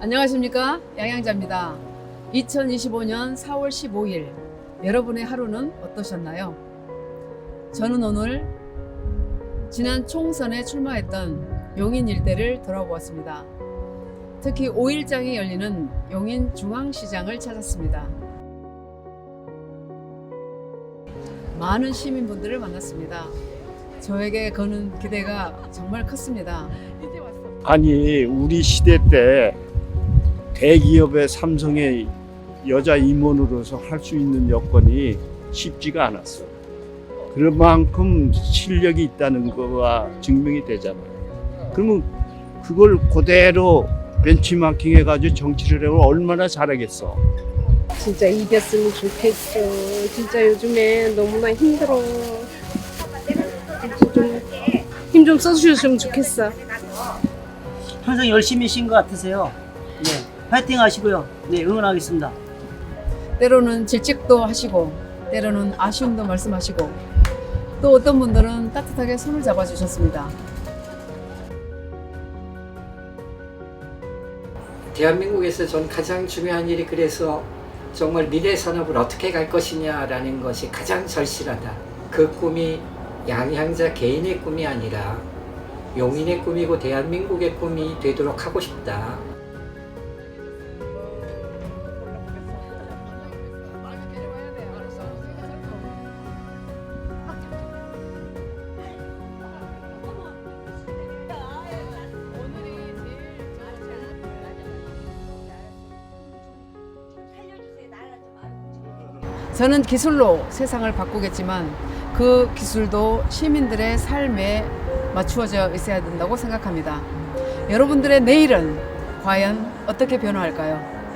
안녕하십니까 양양자입니다. 2025년 4월 15일 여러분의 하루는 어떠셨나요? 저는 오늘 지난 총선에 출마했던 용인 일대를 돌아보았습니다. 특히 5일장이 열리는 용인 중앙시장을 찾았습니다. 많은 시민분들을 만났습니다. 저에게 거는 기대가 정말 컸습니다. 아니 우리 시대 때 대기업의 삼성의 여자 임원으로서 할 수 있는 여건이 쉽지가 않았어. 그만큼 실력이 있다는 거가 증명이 되잖아요. 그러면 그걸 그대로 벤치마킹 해가지고 정치를 하면 얼마나 잘하겠어. 진짜 이겼으면 좋겠어. 진짜 요즘에 너무나 힘들어. 힘 좀 써주셨으면 좋겠어. 항상 열심히신 것 같으세요. 네, 파이팅 하시고요. 네, 응원하겠습니다. 때로는 질책도 하시고 때로는 아쉬움도 말씀하시고 또 어떤 분들은 따뜻하게 손을 잡아 주셨습니다. 대한민국에서 전 가장 중요한 일이 그래서 정말 미래 산업을 어떻게 갈 것이냐라는 것이 가장 절실하다. 그 꿈이 양향자 개인의 꿈이 아니라 용인의 꿈이고 대한민국의 꿈이 되도록 하고 싶다. 저는 기술로 세상을 바꾸겠지만 그 기술도 시민들의 삶에 맞추어져 있어야 된다고 생각합니다. 여러분들의 내일은 과연 어떻게 변화할까요?